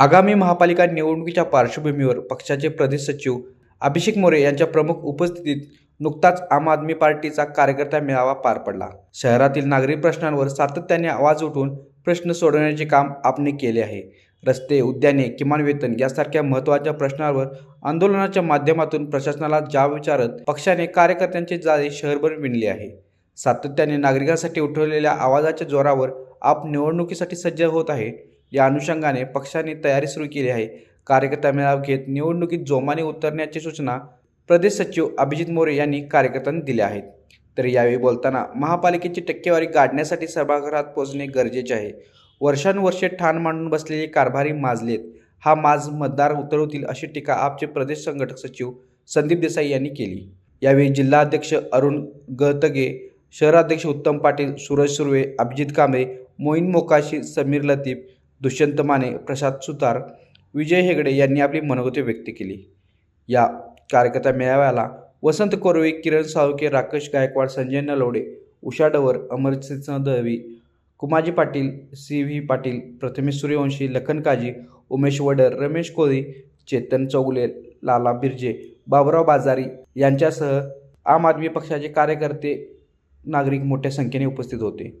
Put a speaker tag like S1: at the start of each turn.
S1: आगामी महापालिका निवडणुकीच्या पार्श्वभूमीवर पक्षाचे प्रदेश सचिव अभिषेक मोरे यांच्या प्रमुख उपस्थितीत नुकताच आम आदमी पार्टीचा कार्यकर्ता मेळावा पार पडला. शहरातील नागरी प्रश्नांवर सातत्याने आवाज उठवून प्रश्न सोडवण्याचे काम आपने केले आहे. रस्ते उद्याने किमान वेतन यासारख्या महत्त्वाच्या प्रश्नांवर आंदोलनाच्या माध्यमातून प्रशासनाला जाब विचारत पक्षाने कार्यकर्त्यांचे जाळे शहरभर विणले आहे. सातत्याने नागरिकांसाठी उठवलेल्या आवाजाच्या जोरावर आप निवडणुकीसाठी सज्ज होत आहे. या अनुषंगाने पक्षाने तयारी सुरू केली आहे. कार्यकर्ता मेळावा घेत निवडणुकीत जोमाने उतरण्याची सूचना प्रदेश सचिव अभिजित मोरे यांनी कार्यकर्त्यांना दिल्या आहेत. तर यावेळी बोलताना महापालिकेची टक्केवारी गाडण्यासाठी सभागृहात पोहोचणे गरजेचे आहे. वर्षानुवर्षे ठाण मांडून बसलेले कारभारी माजलेत हा माज मतदार उतरवतील अशी टीका आपचे प्रदेश संघटक सचिव संदीप देसाई यांनी केली. यावेळी जिल्हाध्यक्ष अरुण गळतगे शहराध्यक्ष उत्तम पाटील सूरज सुर्वे अभिजित कांबळे मोईन मोकाशी समीर लतीफ दुष्यंत माने प्रसाद सुतार विजय हेगडे यांनी आपली मनोगती व्यक्त केली. या कार्यकर्ता मेळाव्याला वसंत कोरवे किरण साळुके राकेश गायकवाड संजय नलवडे उषा डवर अमरसिंह दळवी कुमाजी पाटील सी व्ही पाटील प्रथमेश सूर्यवंशी लखन काजी उमेश वडर रमेश कोळी चेतन चौगुले लाला बिर्जे बाबुराव बाजारी यांच्यासह आम आदमी पक्षाचे कार्यकर्ते नागरिक मोठ्या संख्येने उपस्थित होते.